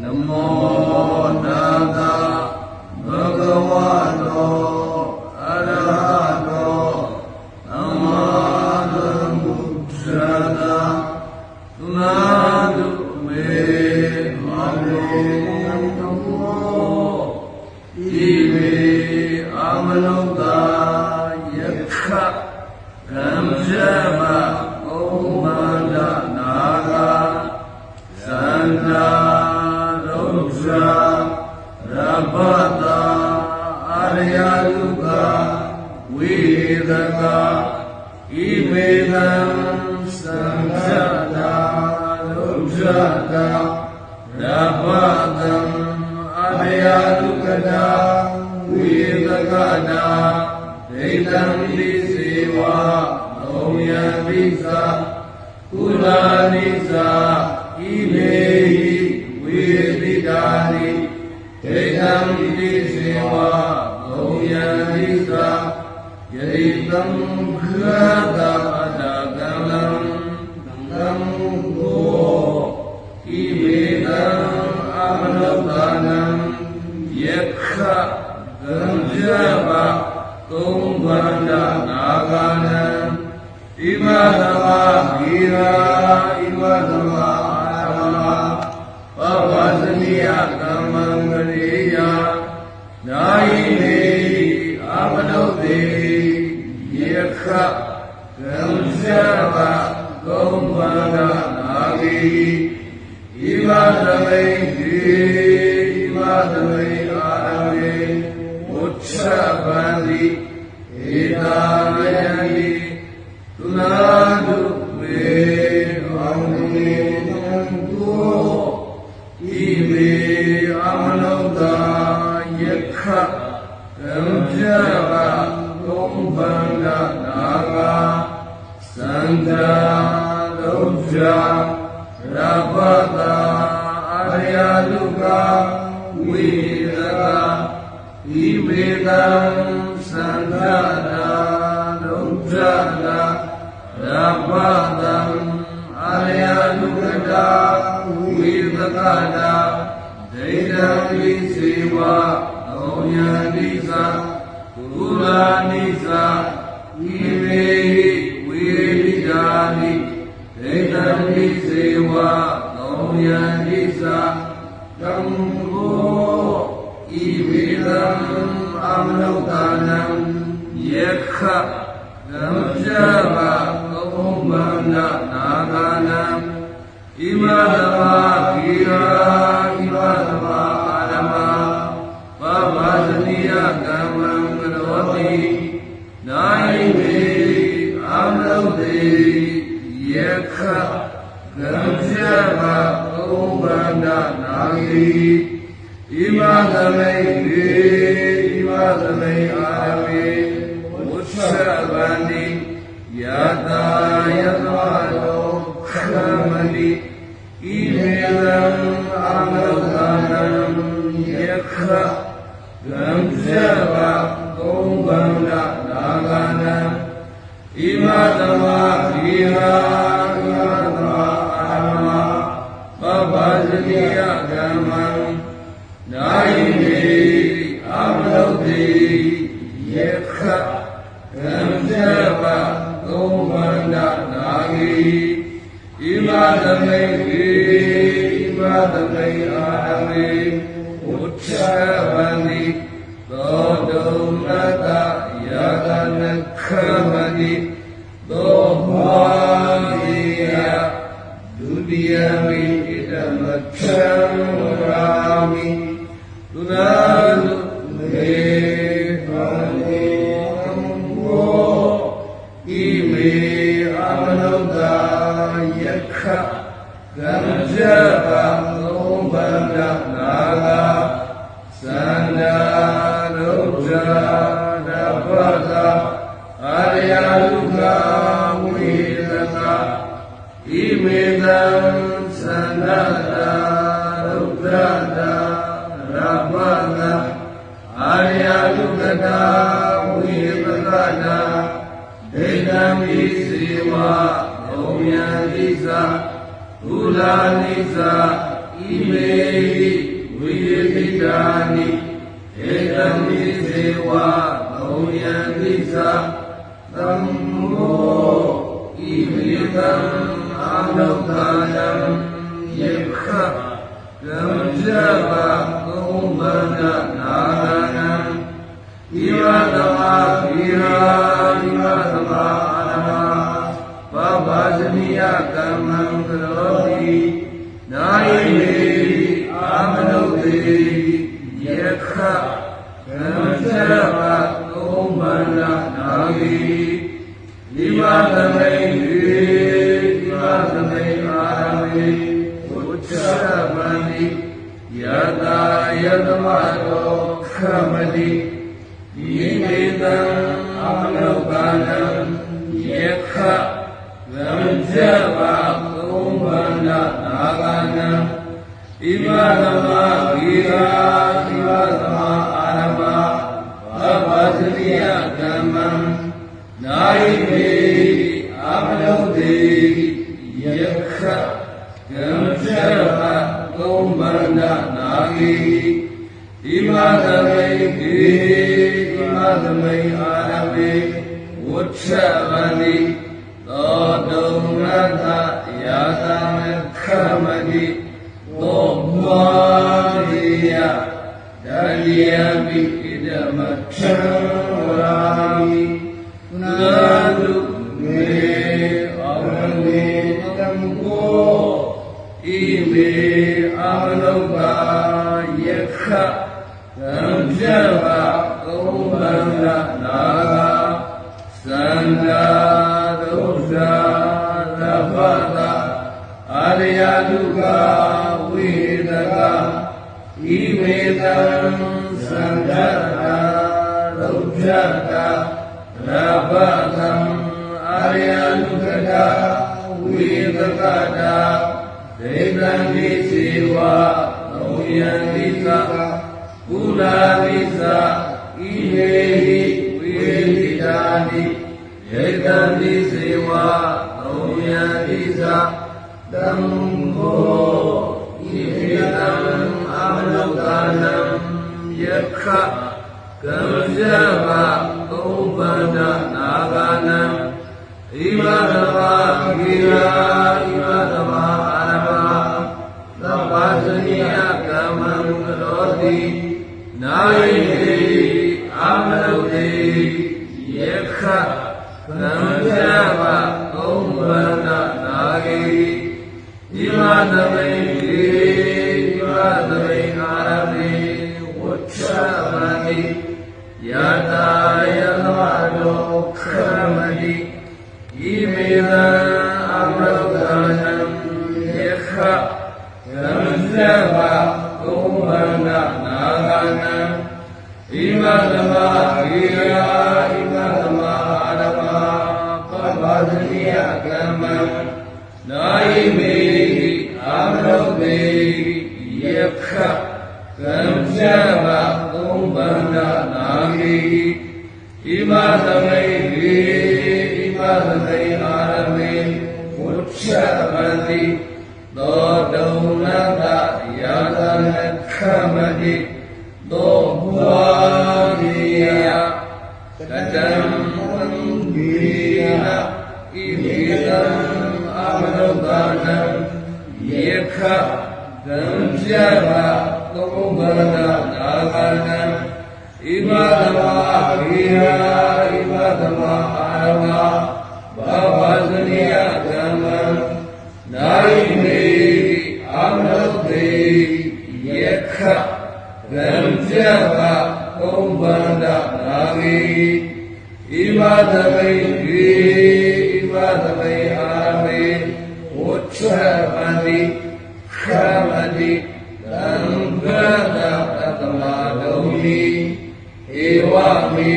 န ဝိဒကဣမေနံသံဃတာရုဒ္ဓတာရပတံအာရယလုကတာဝိဒကတာဒိဋ္ဌံပိစေဝသုံးယံပိသကုလာနိသာဣမေဟိဝေတိတာနိဒေတံပိစေဝဘုံယံနိ သာယရိ မိဂီဣမသမိအာရမေဝုချဗန္တိဧတာမယံတိသုနာတုမေအောင်မေနံတောဣမေအမနုဿာယခကံကြဘကုံဗန္ဒနာဂာသန္တာဒုက္ခရပတာအာရယလု ကဝိရကဣမေတံသန္တာဒုက္ခတာရပတံအာရယလုကတာဝိသကတာဒိဋ္ဌံပိစေဝသုံးယံတိသာကုလာနိသာဣမေဟိဝေတိတာနိဒိဋ္ဌံပိစေဝသုံးယံတိသာ ကံဘောဣဝေတံအမနုဿာနံယက္ခနံပြဘသုံးဗန္ဒ နာဂာနံဣမသမာဂီရာဣမသမာအာရမပပသနိယကမ္မံကရောတိနာယိမေအာမနုတေယခကံပြဘသုံးဗန္ဒနာဂီဣမသမိဂေဣမသမိအာရမေဝုသဗန္တိယတာ သမိအာရမေဝုချဗန္တိသောတုံနတယတနခမတိသောဘာတိယဒုတိယမိဣဒမထံရာမိသုနာတုမေဟောတိဘောဣမေအမနုဿာယခကံကြဘ တပ္ပသာအာရယလူကဝိသနာဣမေတံသန္တတာရုဒ္ဒတာရမ္မနာအာရယလူကတာဝိပကနာဒိဋ္ဌမိစီဝါဘုံယံတိသဘုလာနိသဣမေဝိရတိတာနိဧတမိစေဝါ यदि सो इवृतम् आनुदायम् यः रञ्जव တိဤမေတံအမနောကနံယခဗံဇဗသုံးဗန္ဒနာဂနံဣမသမဂီရာဣမသမအာရမဘဗသတိယဓမ္မံနာယိမေအမနောတေယခကံဇဗသုံးဗန္ဒနာဂိ မသမိအာရမေဝုထဗန္တိသောတုံရတယာသမခမတိသောမောရိယဒလျာမိဣဒမထံရာမိနာတုမေအဝေတံကိုဣမေအာမနုပါယခ သံပြပါသုံးပန္နနာဂသန္တာဒုက္ခသဗ္ဗတာအာရယဒုက္ခဝိဒကဣမေတံသံဃတာဒုက္ခတာရဗ္ဗတံအာရယဒုက္ခဝိဒကတာဒေတံဒီစေဝသုံးယံဒီသ ကုလာဝိသဣမေဟိဝိဟိတာနိယေတံတိစေဝသုံးယံတိသတံကိုဣဟိတံအမနုဿာနံယခကံဇဗသုံးပန္နနာဂနံဣမသ ဣ နာဂိဣမသမိဂိဣမသမိအာရမေဝုချဗန္တိသောတုံနတယာသနခမတိသောဘွာရိယတတံဝံဂိယဣမိတံအမနုဿာနံယေခသံပြဘသုံးဗန္ဒနာဂနံဣမသမဂိယဣမသမအာရမဘဝဇနိယဓမ္မံနာယိမေအာမနုတေယခဗံဇဗသုံးဗန္ဒနာဂိဣမသမိတိဣမသမိအာမေဝဋ္ဌဗန္တိခမတိ Amém.